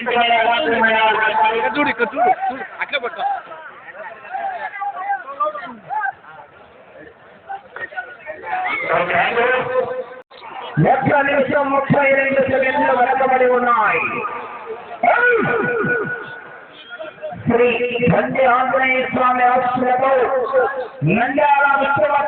ఇక్కడ చూడు ఇక్కడ చూడు చూడు అట్లే పట్టు ఒక్క నిమిషం ముప్పై రెండు సెకండ్లు వెనకబడి ఉన్నాయి. శ్రీ బండి ఆంజనేయ స్వామి ఆశ్రయతో నంద్యాల విశ్వపల్లి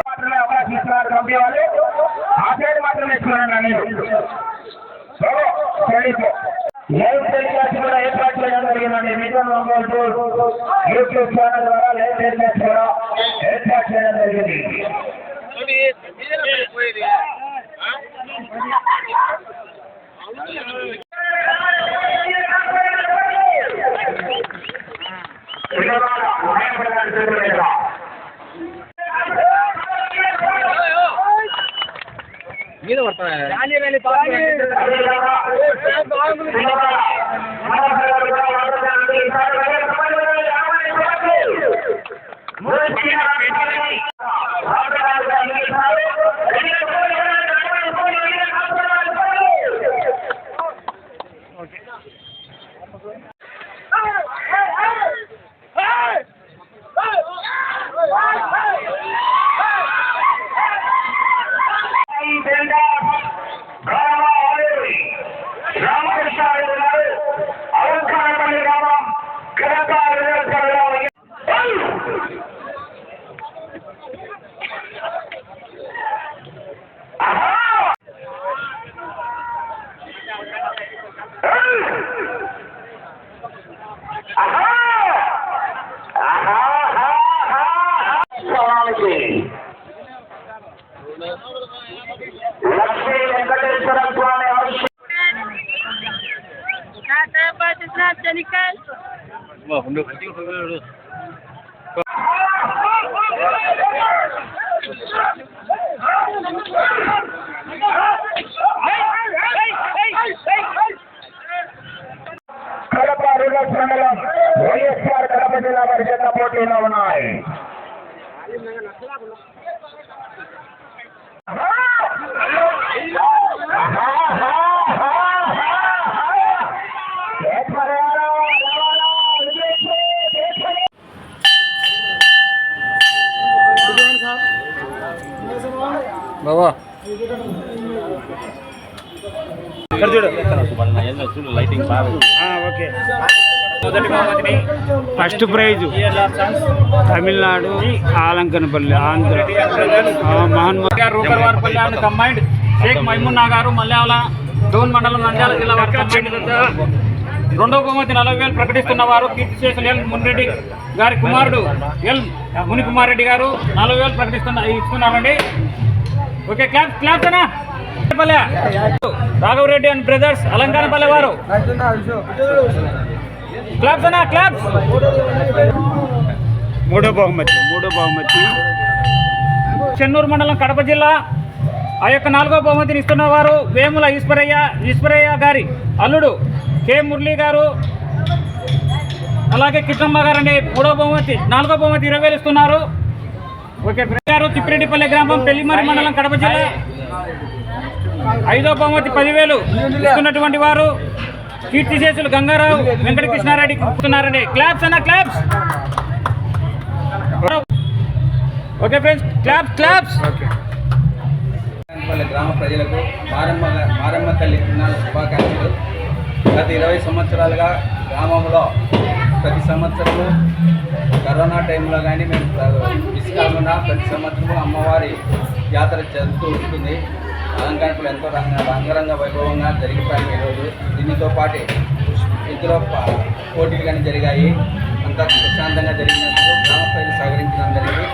మాత్రమే అవకాశం ఇస్తున్నారు కంపెనీ వాళ్ళు ఆ సైడ్ మాత్రమే ఇస్తున్నాను నేను లైవ్ టెలికాస్ట్ కూడా ఏర్పాటు చేయడం జరిగిందండి మిషన్ ఒంగోలు యూట్యూబ్ ఛానల్ ద్వారా లైవ్ టెలికాస్ట్ కూడా ఏర్పాటు చేయడం జరిగింది మీద పడుతున్నా కడప రివర్స్ మండలం వైఎస్ఆర్ కడప జిల్లా పరిషత్ పోటీలో ఉన్నాయి బాబా ఇక్కడ చూడు. చూడు lighting okay first prize Tamil Nadu Alankanapalli Andhra. ఆ, మహన్మ రూపర్వారిపల్లి అండ్ కంబైండ్ షేక్ మైమున్నా గారు మల్యాల డోన్ మండలం నంద్యాల జిల్లా వారి రెండవ బహుమతి నలభై వేలు ప్రకటిస్తున్న వారు కీర్తి చేసిన ఎల్ మునిరెడ్డి గారి కుమారుడు ఎల్ ముని కుమార్ రెడ్డి గారు నలభై వేలు ప్రకటిస్తున్న ఇస్తున్నారండి. ఓకే క్లాప్ క్లాప్స్ అనా పల్లె. రాఘవరెడ్డి అండ్ బ్రదర్స్ అలంకారపల్లె వారు. క్లాప్స్ అనా క్లాప్స్ మూడో బహుమతి మూడో బహుమతి. చెన్నూరు మండలం కడప జిల్లా. ఆ యొక్క నాలుగో బహుమతిని ఇస్తున్న వారు వేముల ఈశ్వరయ్య ఈశ్వరయ్య గారి అల్లుడు కె మురళి గారు. అలాగే కృష్ణమ్మ గారు అనే మూడో బహుమతి నాలుగో బహుమతి ఇరవై వేలు ఇస్తున్నారు. గారు తిప్పిరెడ్డిపల్లి గ్రామం పెళ్ళిమరి మండలం కడప జిల్లా. ఐదో బహుమతి పదివేలు ఇస్తున్నటువంటి వారు కీర్తి శేషులు గంగారావు వెంకటకృష్ణారెడ్డి ఇస్తున్నారండి క్లాప్స్ అన్న claps okay friends claps claps పల్లె గ్రామ ప్రజలకు మారమ్మ మారమ్మ తల్లి తిరునాళ్ళ శుభాకాంక్షలు. గత ఇరవై సంవత్సరాలుగా గ్రామంలో ప్రతి సంవత్సరము కరోనా టైంలో కానీ మేము మిస్ ప్రతి సంవత్సరము అమ్మవారి జాతర జరుగుతూ ఉంటుంది. అలంకరణలు ఎంతో రంగ రంగరంగ వైభవంగా జరిగిపోయాయి ఈరోజు. దీనితో పాటు ఇందులో పోటీలు కానీ జరిగాయి. అంతా ప్రశాంతంగా జరిగినందుకు గ్రామ ప్రజలు సహకరించినందరికీ